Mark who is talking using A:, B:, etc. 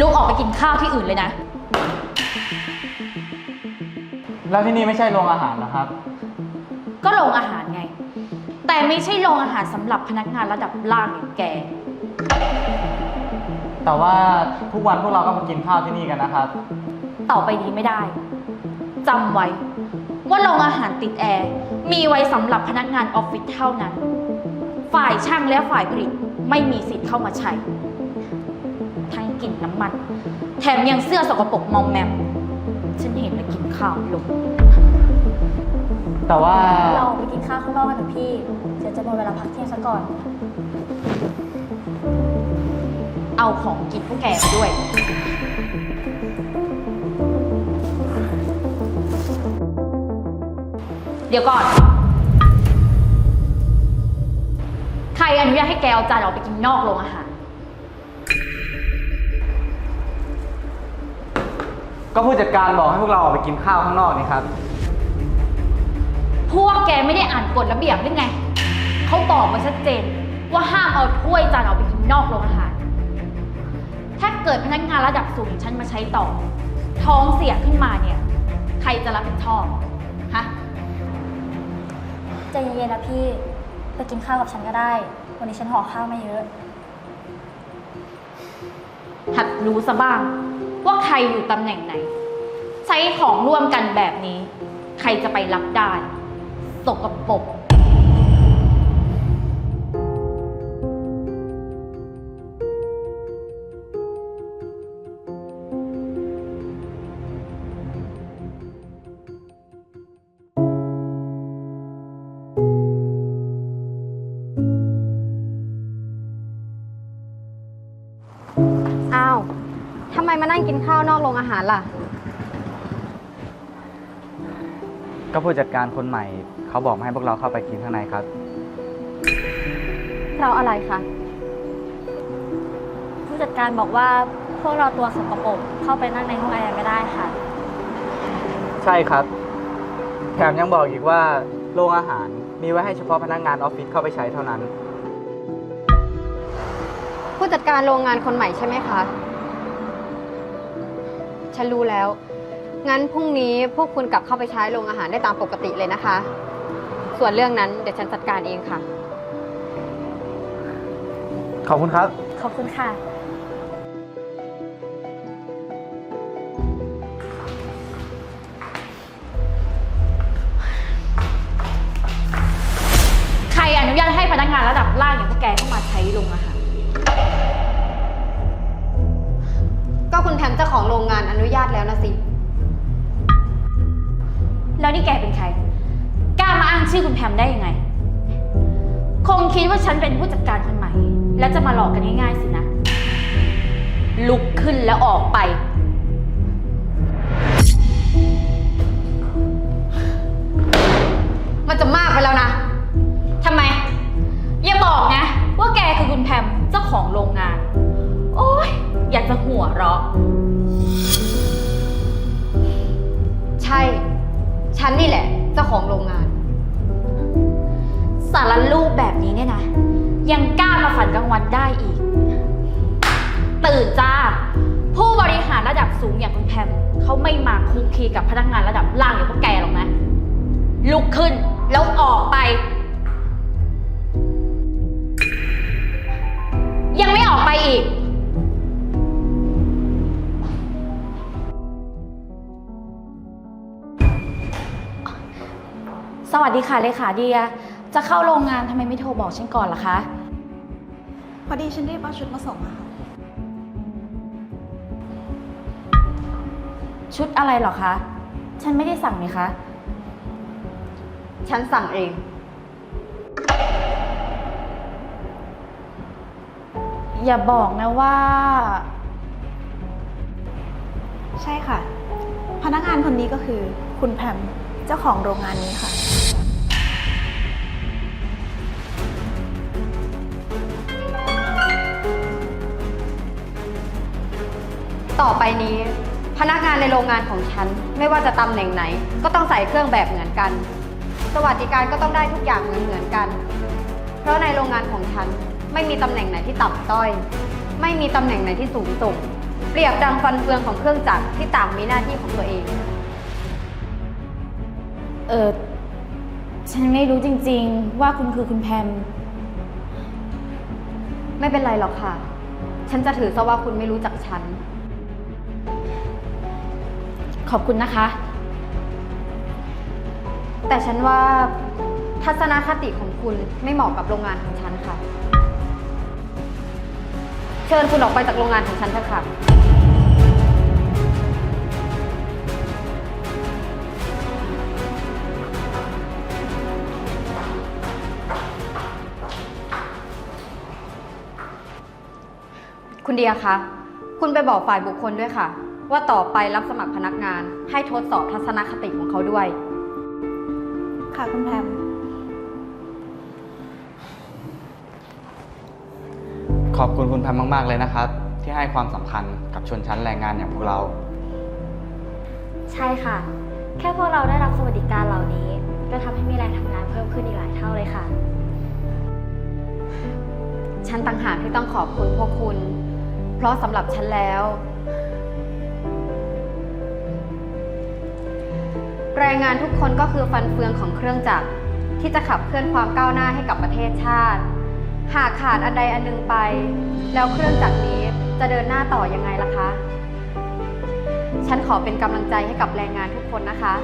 A: ลุกออกไปกินข้าวที่อื่นเลยนะ
B: แล้วที่นี่ไม่ใช่โรงอาหารนะครับ
A: ก็โรงอาหารไง แต่ไม่ใช่โรงอาหารสำหรับพนักงานระดับล่างอย่างแก
B: แต่ว่าทุกวันพวกเราก็มากินข้าวที่นี่กันนะครับ
A: ต่อไปนี้ไม่ได้จำไว้ ว่าโรงอาหารติดแอร์มีไว้สำหรับพนักงานออฟฟิศเท่านั้น ฝ่ายช่างและฝ่ายผลิตไม่มีสิทธิ์เข้ามาใช้ทั้ง กลิ่นน้ำมัน แถมยังเสื้อสกปรกมอมแมม ฉันเห็นแล้วกินข้าวลง
B: แต่ว่า
C: เราออกไปกินข้าวข้างนอกกันเถอะพี่ เดี๋ยวจะหมดเวลาพักเที่ยงซะก่อน
A: เอาของกินพวกแกมาด้วย เดี๋ยวก่อน ใครอนุญาตให้แกเอาจานออกไปกินนอกโรงอาหาร
B: ก็ผู้จัดการบอกให้พวกเราออกไปกินข้าวข้างนอกนี่ครับ
A: พวกแกไม่ได้อ่านกฎระเบียบหรือไง เขาบอกมาชัดเจน ว่าห้ามเอาถ้วยจานออกไปกินนอกโรงอาหาร ถ้าเกิดพนักงานระดับสูงอย่างฉันมาใช้ต่อ ท้องเสียขึ้นมาเนี่ย ใครจะรับผิดชอบ ฮะ
C: ใจเย็นๆนะพี่ไปกินข้าวกับฉันก็ได้ วันนี้ฉันห่อข้าวมาเยอะ
A: หัดรู้ซะบ้าง ว่าใครอยู่ตำแหน่งไหน ใช้ของร่วมกันแบบนี้ ใครจะไปรับได้สกปรก
D: อ้าว กินข้าวนอกโรงอาหารล่ะ
B: ก็ผู้จัดการคนใหม่ เขาบอกมาให้พวกเราเข้าไปกินข้างในครับ
D: เราอะไรคะ
C: ผู้จัดการบอกว่าพวกเราตัวสกปรกเข้าไปนั่งในห้องแอร์ไม่ได้ค่ะ
B: ใช่ครับ แถมยังบอกอีกว่าโรงอาหารมีไว้ให้เฉพาะพนักงานออฟฟิศเข้าไปใช้เท่านั้น
D: ผู้จัดการโรงงานคนใหม่ใช่ไหมคะ ฉันรู้แล้ว งั้นพรุ่งนี้พวกคุณกลับเข้าไปใช้โรงอาหารได้ตามปกติเลยนะคะ ส่วนเรื่องนั้นเดี๋ยวฉันจัดการเองค่ะ
B: ขอบคุณครับ
C: ขอบคุณค่ะ
A: ใครอนุญาตให้พนักงานระดับล่างอย่างพวกแกเข้ามาใช้โรงอาหาร
D: ก็คุณแพมเจ้าของโรงงานอนุญาตแล้วนะสิ
A: แล้วนี่แกเป็นใคร กล้ามาอ้างชื่อคุณแพมได้ยังไง คงคิดว่าฉันเป็นผู้จัดการคนใหม่ แล้วจะมาหลอกกันง่ายๆสินะ ลุกขึ้นแล้วออกไป
D: มันจะมากไปแล้วนะ
A: ทำไม อย่าบอกนะ ว่าแกคือคุณแพมเจ้าของโรงงาน หัวเราะ
D: ใช่ ฉันนี่แหละ เจ้าของโรงงาน
A: สารรูปแบบนี้เนี่ยนะ ยังกล้ามาฝันกลางวันได้อีก ตื่นจ้า ผู้บริหารระดับสูงอย่างคุณแพมเขาไม่มาคุกคีกับพนักงานระดับล่างอย่างพวกแกหรอกนะ ลุกขึ้นแล้วออกไป ยังไม่ออกไปอีก สวัสดีค่ะเลขาเดีย จะเข้าโรงงานทำไมไม่โทรบอกฉันก่อนล่ะคะ
E: พอดีฉันรีบเอาชุดมาส่งอะค่ะ
A: ชุดอะไรเหรอคะ ฉันไม่ได้สั่งนี่คะ
D: ฉันสั่งเอง
A: อย่าบอกนะว่า
E: ใช่ค่ะ พนักงานคนนี้ก็คือคุณแพมเจ้าของโรงงานนี้ค่ะ
D: ต่อไปนี้ พนักงานในโรงงานของฉัน ไม่ว่าจะตำแหน่งไหน ก็ต้องใส่เครื่องแบบเหมือนกัน สวัสดิการก็ต้องได้ทุกอย่างเหมือนเหมือนกัน เพราะในโรงงานของฉันไม่มีตำแหน่งไหนที่ต่ำต้อย ไม่มีตำแหน่งไหนที่สูงส่ง เปรียบดังฟันเฟืองของเครื่องจักรที่ต่างมีหน้าที่ของตัวเอง
A: เออฉันไม่รู้จริงๆ ว่าคุณคือคุณแพม
D: ไม่เป็นไรหรอกค่ะ ฉันจะถือซะว่าคุณไม่รู้จักฉัน
A: ขอบคุณนะคะ
D: แต่ฉันว่าทัศนคติของคุณไม่เหมาะกับโรงงานของฉันค่ะ เชิญคุณออกไปจากโรงงานของฉันเถอะค่ะ คุณเดียคะ คุณไปบอกฝ่ายบุคคลด้วยค่ะ ว่าต่อไปรับสมัครพนักงาน ให้ทดสอบทัศนคติของเขาด้วย
E: ค่ะคุณแพม
B: ขอบคุณคุณแพมมาก ๆ เลยนะครับ ที่ให้ความสำคัญกับชนชั้นแรงงานอย่างพวกเรา
C: ใช่ค่ะ แค่พวกเราได้รับสวัสดิการเหล่านี้ก็ทำให้มีแรงทำงานเพิ่มขึ้นอีกหลายเท่าเลยค่ะ
D: ฉันต่างหากที่ต้องขอบคุณพวกคุณ เพราะสำหรับฉันแล้ว แรงงานทุกคนก็คือฟันเฟืองของเครื่องจักรที่จะขับเคลื่อนความก้าวหน้าให้กับประเทศชาติ หากขาดอันใดอันหนึ่งไป แล้วเครื่องจักรนี้จะเดินหน้าต่อยังไงล่ะคะ ฉันขอเป็นกำลังใจให้กับแรงงานทุกคนนะคะ